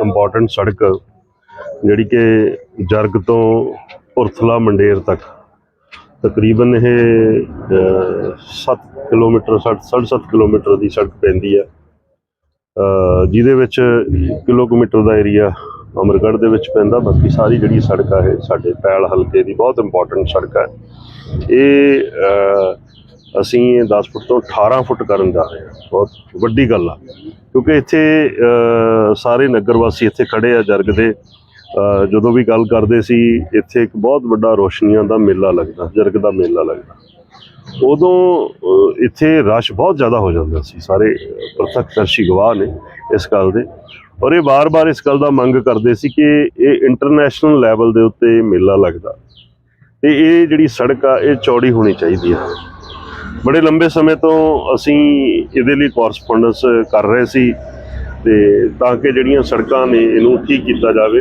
Important ਸੜਕ ਜਿਹੜੀ ਕਿ ਜਰਗ ਤੋਂ ਪੁਰਥਲਾ ਮੰਡੇਰ ਤੱਕ। ਤਕਰੀਬਨ ਇਹ 7 ਕਿਲੋਮੀਟਰ 7.5 ਕਿਲੋਮੀਟਰ ਦੀ ਸੜਕ ਪੈਂਦੀ ਹੈ। ਜਿਹਦੇ ਵਿੱਚ ਕਿਲੋਮੀਟਰ ਦਾ ਏਰੀਆ ਅਮਰਗੜ੍ਹ ਦੇ ਵਿੱਚ ਪੈਂਦਾ। ਬਾਕੀ ਸਾਰੀ ਜਿਹੜੀ ਸੜਕ ਆ ਇਹ ਸਾਡੇ ਪੈਲ ਹਲਕੇ ਦੀ ਬਹੁਤ ਇੰਪੋਰਟੈਂਟ ਸੜਕ ਹੈ ਇਹ ਅਸੀਂ ਇਹ 10 ਫੁੱਟ ਤੋਂ 18 ਫੁੱਟ ਕਰਨ ਜਾ ਰਹੇ ਹਾਂ। ਬਹੁਤ ਵੱਡੀ ਗੱਲ ਆ। ਕਿਉਂਕਿ ਇੱਥੇ ਸਾਰੇ ਨਗਰ ਵਾਸੀ ਇੱਥੇ ਖੜੇ ਆ ਜਰਗ ਦੇ। ਜਦੋਂ ਵੀ ਗੱਲ ਕਰਦੇ ਸੀ, ਇੱਥੇ ਇੱਕ ਬਹੁਤ ਵੱਡਾ ਰੋਸ਼ਨੀਆਂ ਦਾ ਮੇਲਾ ਲੱਗਦਾ, ਜਰਗ ਦਾ ਮੇਲਾ ਲੱਗਦਾ। ਉਦੋਂ ਇੱਥੇ ਰਸ਼ ਬਹੁਤ ਜ਼ਿਆਦਾ ਹੋ ਜਾਂਦਾ ਸੀ। ਸਾਰੇ ਪ੍ਰਤੱਖਦਰਸ਼ੀ ਗਵਾਹ ਨੇ ਇਸ ਗੱਲ ਦੇ। ਔਰ ਇਹ ਵਾਰ-ਵਾਰ ਇਸ ਗੱਲ ਦਾ ਮੰਗ ਕਰਦੇ ਸੀ ਕਿ ਇਹ ਇੰਟਰਨੈਸ਼ਨਲ ਲੈਵਲ ਦੇ ਉੱਤੇ ਮੇਲਾ ਲੱਗਦਾ। ਤੇ ਇਹ ਜਿਹੜੀ ਸੜਕ ਆ, ਇਹ ਚੌੜੀ ਹੋਣੀ ਚਾਹੀਦੀ ਹੈ ਬੜੇ ਲੰਬੇ ਸਮੇਂ ਤੋਂ ਅਸੀਂ ਇਹਦੇ ਲਈ ਕੋਰਸਪੋਂਡੈਂਸ ਕਰ ਰਹੇ ਸੀ ਤੇ ਤਾਂ ਕਿ ਜਿਹੜੀਆਂ ਸੜਕਾਂ ਨੇ ਇਹਨੂੰ ਠੀਕ ਕੀਤਾ ਜਾਵੇ।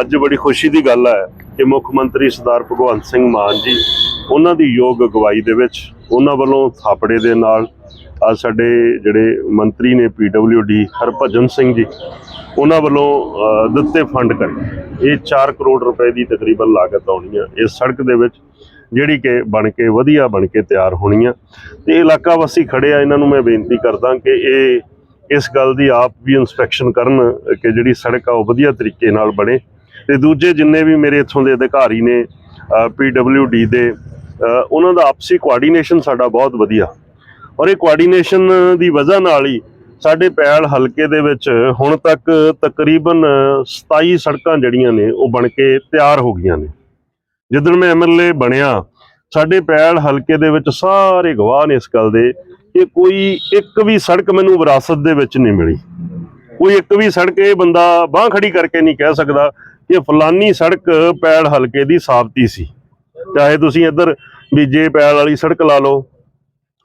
ਅੱਜ ਬੜੀ ਖੁਸ਼ੀ ਦੀ ਗੱਲ ਹੈ ਕਿ ਮੁੱਖ ਮੰਤਰੀ ਸਰਦਾਰ ਭਗਵੰਤ ਸਿੰਘ ਮਾਨ ਜੀ ਉਹਨਾਂ ਦੀ ਯੋਗ ਅਗਵਾਈ ਦੇ ਵਿੱਚ ਉਹਨਾਂ ਵੱਲੋਂ ਥਾਪੜੇ ਦੇ ਨਾਲ ਅੱਜ ਸਾਡੇ ਜਿਹੜੇ ਮੰਤਰੀ ਨੇ ਡੀ ਹਰਭਜਨ ਸਿੰਘ ਜੀ, ਉਹਨਾਂ ਵੱਲੋਂ ਦਿੱਤੇ ਫੰਡ ਕਰਕੇ ਇਹ 4 ਕਰੋੜ ਰੁਪਏ ਦੀ ਤਕਰੀਬਨ ਲਾਗਤ ਆਉਣੀ ਹੈ ਇਸ ਸੜਕ ਦੇ ਵਿੱਚ ਜਿਹੜੀ ਕਿ ਬਣ ਕੇ ਵਧੀਆ ਬਣ ਕੇ ਤਿਆਰ ਹੋਣੀ ਆ। ਤੇ ਇਲਾਕਾ ਵਾਸੀ ਖੜੇ ਆ, ਇਹਨਾਂ ਨੂੰ ਮੈਂ ਬੇਨਤੀ ਕਰਦਾ ਕਿ ਇਹ ਇਸ ਗੱਲ ਦੀ ਆਪ ਵੀ ਇਨਸਪੈਕਸ਼ਨ ਕਰਨ ਕਿ ਜਿਹੜੀ ਸੜਕ ਆ, ਉਹ ਵਧੀਆ ਤਰੀਕੇ ਨਾਲ ਬਣੇ। ਤੇ ਦੂਜੇ ਜਿੰਨੇ ਵੀ ਮੇਰੇ ਇੱਥੋਂ ਦੇ ਅਧਿਕਾਰੀ ਨੇ ਡੀ ਦੇ ਉਹਨਾਂ ਦਾ ਆਪਸੀ ਕੋਆਰਡੀਨੇਸ਼ਨ ਸਾਡਾ ਬਹੁਤ ਵਧੀਆ। ਔਰ ਇਹ ਕੋਆਰਡੀਨੇਸ਼ਨ ਦੀ ਵਜ੍ਹਾ ਨਾਲ ਹੀ ਸਾਡੇ ਪੈਲ ਹਲਕੇ ਦੇ ਵਿੱਚ ਹੁਣ ਤੱਕ ਤਕਰੀਬਨ 27 ਸੜਕਾਂ ਜਿਹੜੀਆਂ ਨੇ, ਉਹ ਬਣ ਕੇ ਤਿਆਰ ਹੋ ਗਈਆਂ ਨੇ। ਜਿੱਦਣ ਮੈਂ ਐਮਐਲਏ ਬਣਿਆ, ਸਾਡੇ ਪੈਲ ਹਲਕੇ ਦੇ ਵਿੱਚ ਸਾਰੇ ਗਵਾਹ ਨੇ ਇਸ ਗੱਲ ਦੇ ਕਿ ਕੋਈ ਇੱਕ ਵੀ ਸੜਕ ਮੈਨੂੰ ਵਿਰਾਸਤ ਦੇ ਵਿੱਚ ਨਹੀਂ ਮਿਲੀ। ਕੋਈ ਇੱਕ ਵੀ ਸੜਕ ਇਹ ਬੰਦਾ ਬਾਹ ਖੜੀ ਕਰਕੇ ਨਹੀਂ ਕਹਿ ਸਕਦਾ ਕਿ ਫਲਾਨੀ ਸੜਕ ਪੈਲ ਹਲਕੇ ਦੀ ਸਾਬਤੀ ਸੀ। ਚਾਹੇ ਤੁਸੀਂ ਇੱਧਰ ਬੀਜੇ ਪੈਲ ਵਾਲੀ ਸੜਕ ਲਾ ਲਓ,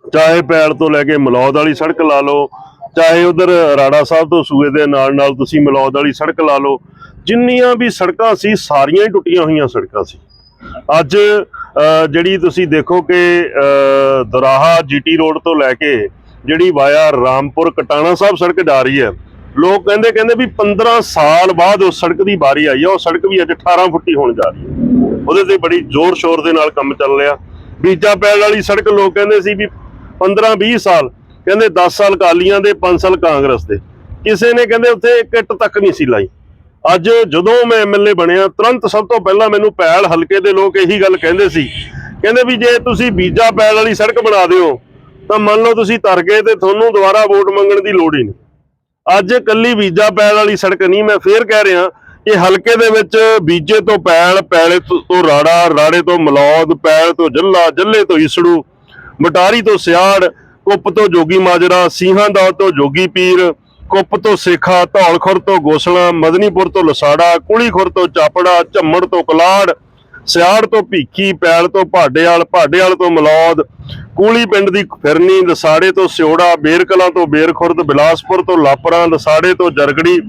ਚਾਹੇ ਪੈਲ ਤੋਂ ਲੈ ਕੇ ਮਲੌਦ ਵਾਲੀ ਸੜਕ ਲਾ ਲਓ, ਚਾਹੇ ਉਧਰ ਰਾੜਾ ਸਾਹਿਬ ਤੋਂ ਸੂਏ ਦੇ ਨਾਲ ਨਾਲ ਤੁਸੀਂ ਮਲੌਦ ਵਾਲੀ ਸੜਕ ਲਾ ਲਓ, ਜਿੰਨੀਆਂ ਵੀ ਸੜਕਾਂ ਸੀ, ਸਾਰੀਆਂ ਹੀ ਟੁੱਟੀਆਂ ਹੋਈਆਂ ਸੜਕਾਂ ਸੀ। ਅੱਜ ਅ, ਜਿਹੜੀ ਤੁਸੀਂ ਦੇਖੋ ਕਿ ਅ, ਦਰਾਹਾ ਜੀਟੀ ਰੋਡ ਤੋਂ ਲੈ ਕੇ ਜਿਹੜੀ ਵਾਇਆ ਰਾਮਪੁਰ ਕਟਾਣਾ ਸਾਹਿਬ ਸੜਕ ਜਾ ਰਹੀ ਹੈ ਲੋਕ ਕਹਿੰਦੇ ਕਹਿੰਦੇ ਵੀ 15 ਸਾਲ ਬਾਅਦ ਉਸ ਸੜਕ ਦੀ ਵਾਰੀ ਆਈ ਹੈ ਉਹ ਸੜਕ ਵੀ ਅੱਜ 18 ਫੁੱਟੀ ਹੋਣ ਜਾ ਰਹੀ ਹੈ। ਉਹਦੇ ਤੇ ਬੜੀ ਜ਼ੋਰ ਸ਼ੋਰ ਦੇ ਨਾਲ ਕੰਮ ਚੱਲ ਰਿਹਾ। ਬੀਜਾ ਪੈਲ ਵਾਲੀ ਸੜਕ ਲੋਕ ਕਹਿੰਦੇ ਸੀ ਵੀ 15 20 ਸਾਲ ਕਹਿੰਦੇ 10 ਸਾਲ ਕਾਲੀਆਂ ਦੇ 5 ਸਾਲ ਕਾਂਗਰਸ ਦੇ। ਕਿਸੇ ਨੇ ਕਹਿੰਦੇ ਉੱਥੇ ਇੱਕ ਇੱਟ ਤੱਕ ਨਹੀਂ ਸੀ ਲਾਈ। ਅੱਜ ਜਦੋਂ ਮੈਂ ਐਮਐਲਏ ਬਣਿਆ, ਤੁਰੰਤ ਸਭ ਤੋਂ ਪਹਿਲਾਂ ਮੈਨੂੰ ਪੈਲ ਹਲਕੇ ਦੇ ਲੋਕ ਇਹੀ ਗੱਲ ਕਹਿੰਦੇ ਸੀ। ਕਹਿੰਦੇ ਵੀ ਜੇ ਤੁਸੀਂ ਬੀਜਾ ਪੈਲ ਵਾਲੀ ਸੜਕ ਬਣਾ ਦਿਓ, ਤਾਂ ਮੰਨ ਲਓ ਤੁਸੀਂ ਤਰ ਗਏ ਤੇ ਤੁਹਾਨੂੰ ਦੁਬਾਰਾ ਵੋਟ ਮੰਗਣ ਦੀ ਲੋੜ ਹੀ ਨਹੀਂ। ਅੱਜ ਕੱਲੀ ਬੀਜਾ ਪੈਲ ਵਾਲੀ ਸੜਕ ਨਹੀਂ, ਮੈਂ ਫੇਰ ਕਹਿ ਰਿਹਾ ਕਿ ਹਲਕੇ ਦੇ ਵਿੱਚ ਬੀਜੇ ਤੋਂ ਪੈਲ, ਪੈਲੇ ਤੋਂ ਰਾੜਾ, ਰਾੜੇ ਤੋਂ ਮਲੌਦ, ਪੈਲ ਤੋਂ ਜੱਲਾ, ਜੱਲੇ ਤੋਂ ਇਸੜੂ, ਮਟਾਰੀ ਤੋਂ ਸਿਆੜ, ਕੁੱਪ ਤੋਂ ਜੋਗੀ ਮਾਜਰਾ, ਸੀਹਾਂ ਦਾ ਤੋਂ ਜੋਗੀ ਪੀਰ ਕੁੱਪ ਤੋਂ ਸੇਖਾ, ਧੌਲਖੁਰ ਤੋਂ ਗੋਸਲਾ, ਮਦਨੀਪੁਰ ਤੋਂ ਲਸਾੜਾ, ਕੁਲੀਖੁਰ ਤੋਂ ਚਾਪੜਾ, ਝੰਮੜ ਤੋਂ ਕਲਾੜ, ਸਿਆੜ ਤੋਂ ਭੀਖੀ, ਪੈਲ ਤੋਂ ਭਾਡੇਵਾਲ ਭਾਡੇਵਾਲ ਤੋਂ ਮਲੌਦ, ਕੂਲੀ ਪਿੰਡ ਦੀ ਫਿਰਨੀ, ਲਸਾੜੇ ਤੋਂ ਸਿਓੜਾ, ਬੇਰਕਲਾਂ ਤੋਂ ਬੇਰਖੁਰਦ, ਬਿਲਾਸਪੁਰ ਤੋਂ ਲਾਪਰਾਂ, ਲਸਾੜੇ ਤੋਂ ਜਰਗੜੀ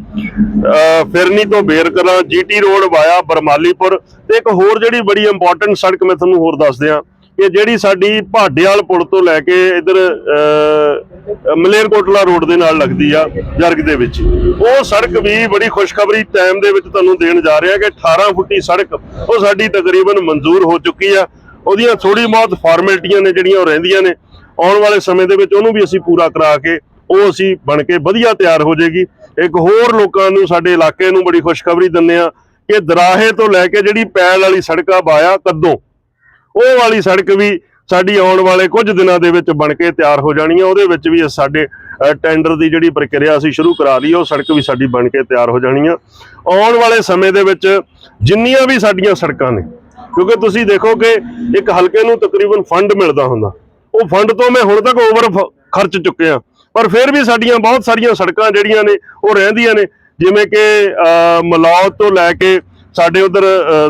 ਫਿਰਨੀ ਤੋਂ Berkalan, G T road via Barmalipur ਤੇ ਇੱਕ ਹੋਰ ਜਿਹੜੀ ਬੜੀ ਇੰਪੋਰਟੈਂਟ ਸੜਕ ਮੈਂ ਤੁਹਾਨੂੰ ਹੋਰ ਦੱਸ ਦਿਆਂ ਕਿ ਜਿਹੜੀ ਸਾਡੀ ਭਾਡੇਵਾਲ ਪੁਲ ਤੋਂ ਲੈ ਕੇ ਇਧਰ ਮਲੇਰਕੋਟਲਾ ਰੋਡ ਦੇ ਨਾਲ ਲੱਗਦੀ ਆ ਜਰਗ ਦੇ ਵਿੱਚ। ਉਹ ਸੜਕ ਵੀ ਬੜੀ ਖੁਸ਼ਖਬਰੀ ਟਾਈਮ ਦੇ ਵਿੱਚ ਤੁਹਾਨੂੰ ਦੇਣ ਜਾ ਰਿਹਾ ਕਿ 18 ਫੁੱਟੀ ਸੜਕ ਉਹ ਸਾਡੀ ਤਕਰੀਬਨ ਮਨਜ਼ੂਰ ਹੋ ਚੁੱਕੀ ਆ। ਉਹਦੀਆਂ ਥੋੜੀ ਬਹੁਤ ਫਾਰਮੈਲਿਟੀਆਂ ਨੇ ਜਿਹੜੀਆਂ ਉਹ ਰਹਿੰਦੀਆਂ ਨੇ। ਆਉਣ ਵਾਲੇ ਸਮੇਂ ਦੇ ਵਿੱਚ ਉਹਨੂੰ ਵੀ ਅਸੀਂ ਪੂਰਾ ਕਰਾ ਕੇ ਉਹ ਅਸੀਂ ਬਣ ਕੇ ਵਧੀਆ ਤਿਆਰ ਹੋ ਜਾਏਗੀ। ਇੱਕ ਹੋਰ ਲੋਕਾਂ ਨੂੰ, ਸਾਡੇ ਇਲਾਕੇ ਨੂੰ ਬੜੀ ਖੁਸ਼ਖਬਰੀ ਦਿੰਦੇ ਆ ਕਿ ਦਰਾਹੇ ਤੋਂ ਲੈ ਕੇ ਜਿਹੜੀ ਪੈਲ ਵਾਲੀ ਸੜਕ ਆ ਬਾਇਆ ਕੱਦੋਂ, ਉਹ ਵਾਲੀ ਸੜਕ ਵੀ ਸਾਡੀ ਆਉਣ ਵਾਲੇ ਕੁਝ ਦਿਨਾਂ ਦੇ ਵਿੱਚ ਬਣ ਕੇ ਤਿਆਰ ਹੋ ਜਾਣੀ ਹੈ ਉਹਦੇ ਵਿੱਚ ਵੀ ਸਾਡੇ ਟੈਂਡਰ ਦੀ ਜਿਹੜੀ ਪ੍ਰਕਿਰਿਆ ਅਸੀਂ ਸ਼ੁਰੂ ਕਰਾ ਲਈ ਉਹ ਸੜਕ ਵੀ ਸਾਡੀ ਬਣ ਕੇ ਤਿਆਰ ਹੋ ਜਾਣੀ ਆ ਆਉਣ ਵਾਲੇ ਸਮੇਂ ਦੇ ਵਿੱਚ ਜਿੰਨੀਆਂ ਵੀ ਸਾਡੀਆਂ ਸੜਕਾਂ ਨੇ ਕਿਉਂਕਿ ਤੁਸੀਂ ਦੇਖੋ ਕਿ ਇੱਕ ਹਲਕੇ ਨੂੰ ਤਕਰੀਬਨ ਫੰਡ ਮਿਲਦਾ ਹੁੰਦਾ। ਉਹ ਫੰਡ ਤੋਂ ਮੈਂ ਹੁਣ ਤੱਕ ਓਵਰ ਖਰਚ ਚੁੱਕਿਆ ਪਰ ਫਿਰ ਵੀ ਸਾਡੀਆਂ ਬਹੁਤ ਸਾਰੀਆਂ ਸੜਕਾਂ ਜਿਹੜੀਆਂ ਨੇ ਉਹ ਰਹਿੰਦੀਆਂ ਨੇ। ਜਿਵੇਂ ਕਿ ਅ, ਤੋਂ ਲੈ ਕੇ ਸਾਡੇ ਉਧਰ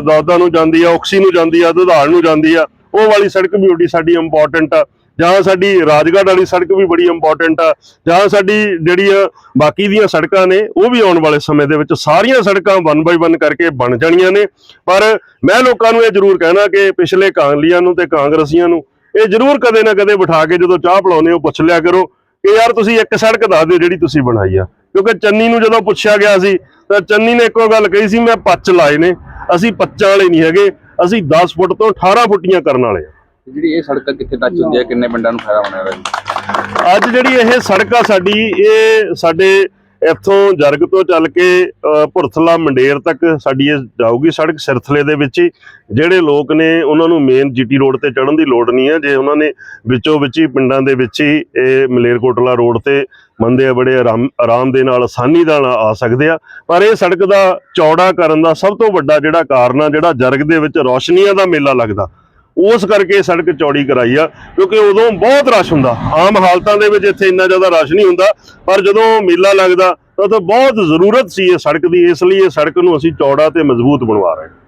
ਦੌਦਾ ਨੂੰ ਜਾਂਦੀ ਆ ਔਕਸੀ ਨੂੰ ਜਾਂਦੀ ਆ ਦੁਧਾਰ ਨੂੰ ਜਾਂਦੀ ਆ। ਉਹ ਵਾਲੀ ਸੜਕ ਵੀ ਓਡੀ ਸਾਡੀ ਇੰਪੋਰਟੈਂਟ ਆ ਜਾਂ ਸਾਡੀ ਰਾਜਗੜ੍ਹ ਵਾਲੀ ਸੜਕ ਵੀ ਬੜੀ ਇੰਪੋਰਟੈਂਟ ਆ ਜਾਂ ਸਾਡੀ ਜਿਹੜੀ ਆ ਬਾਕੀ ਦੀਆਂ ਸੜਕਾਂ ਨੇ, ਉਹ ਵੀ ਆਉਣ ਵਾਲੇ ਸਮੇਂ ਦੇ ਵਿੱਚ ਸਾਰੀਆਂ ਸੜਕਾਂ ਵਨ ਬਾਈ ਵਨ ਕਰਕੇ ਬਣ ਜਾਣੀਆਂ ਨੇ। ਪਰ ਮੈਂ ਲੋਕਾਂ ਨੂੰ ਇਹ ਜ਼ਰੂਰ ਕਹਿਣਾ ਕਿ ਪਿਛਲੇ ਕਾਂਗਲੀਆਂ ਨੂੰ ਤੇ ਕਾਂਗਰਸੀਆਂ ਨੂੰ ਇਹ ਜ਼ਰੂਰ ਕਦੇ ਨਾ ਕਦੇ ਬਿਠਾ ਕੇ ਜਦੋਂ ਚਾਹ ਪਿਲਾਉਂਦੇ ਹੋ ਪੁੱਛ ਲਿਆ ਕਰੋ ਕਿ ਯਾਰ ਤੁਸੀਂ ਇੱਕ ਸੜਕ ਦੱਸ ਦਿਓ ਜਿਹੜੀ ਤੁਸੀਂ ਬਣਾਈ ਆ। ਕਿਉਂਕਿ ਚੰਨੀ ਨੂੰ ਜਦੋਂ ਪੁੱਛਿਆ ਗਿਆ ਸੀ ਤਾਂ ਚੰਨੀ ਨੇ ਇੱਕੋ ਗੱਲ ਕਹੀ ਸੀ, ਮੈਂ ਪੱਚ ਲਾਏ ਨੇ। ਅਸੀਂ ਪੱਚਾਂ ਵਾਲੇ ਨਹੀਂ ਹੈਗੇ। ਅਸੀਂ 10 ਫੁੱਟ ਤੋਂ 18 ਫੁੱਟੀਆਂ ਕਰਨ ਵਾਲੇ ਆ ਜਿਹੜੀ ਇਹ ਸੜਕ ਕਿੱਥੇ ਟੱਚ ਹੁੰਦੀ ਹੈ ਕਿੰਨੇ ਪਿੰਡਾਂ ਨੂੰ ਫਾਇਦਾ ਹੋਣਾ ਜੀ? ਅੱਜ ਜਿਹੜੀ ਇਹ ਸੜਕ ਆ ਸਾਡੀ ਇਹ ਸਾਡੇ ਇੱਥੋਂ ਜਰਗ ਤੋਂ ਚੱਲ ਕੇ ਭੁਰਥਲਾ, ਮੰਡੇਰ ਤੱਕ ਸਾਡੀ ਇਹ ਜਾਊਗੀ ਸੜਕ ਸਿਰਥਲੇ ਦੇ ਵਿੱਚ ਹੀ, ਜਿਹੜੇ ਲੋਕ ਨੇ ਉਹਨਾਂ ਨੂੰ ਮੇਨ ਜੀਟੀ ਰੋਡ ਤੇ ਚੜ੍ਹਨ ਦੀ ਲੋੜ ਨਹੀਂ ਹੈ। ਜੇ ਉਹਨਾਂ ਨੇ ਵਿੱਚੋਂ ਵਿੱਚ ਹੀ ਪਿੰਡਾਂ ਦੇ ਵਿੱਚ ਹੀ ਇਹ ਮਲੇਰਕੋਟਲਾ ਰੋਡ ਤੇ ਮੰਦੇ ਆ ਬੜੇ ਆਰਾਮ ਆਰਾਮ ਦੇ ਨਾਲ, ਆਸਾਨੀ ਨਾਲ ਆ ਸਕਦੇ ਆ। ਪਰ ਇਹ ਸੜਕ ਦਾ ਚੌੜਾ ਕਰਨ ਦਾ ਸਭ ਤੋਂ ਵੱਡਾ ਜਿਹੜਾ ਕਾਰਨ ਆ, ਜਿਹੜਾ ਜਰਗ ਦੇ ਵਿੱਚ ਰੌਸ਼ਨੀਆਂ ਦਾ ਮੇਲਾ ਲੱਗਦਾ। ਉਸ ਕਰਕੇ ਸੜਕ ਚੌੜੀ ਕਰਾਈ ਆ, ਕਿਉਂਕਿ ਉਦੋਂ ਬਹੁਤ ਰਸ਼ ਹੁੰਦਾ। ਆਮ ਹਾਲਤਾਂ ਦੇ ਵਿੱਚ ਇੱਥੇ ਇੰਨਾ ਜ਼ਿਆਦਾ ਰਸ਼ ਨਹੀਂ ਹੁੰਦਾ, ਪਰ ਜਦੋਂ ਮੇਲਾ ਲੱਗਦਾ, ਤਾਂ ਉਦੋਂ ਬਹੁਤ ਜ਼ਰੂਰਤ ਸੀ ਇਹ ਸੜਕ ਦੀ, ਇਸ ਲਈ ਇਹ ਸੜਕ ਨੂੰ ਅਸੀਂ ਚੌੜਾ ਤੇ ਮਜ਼ਬੂਤ ਬਣਵਾ ਰਹੇ ਹਾਂ।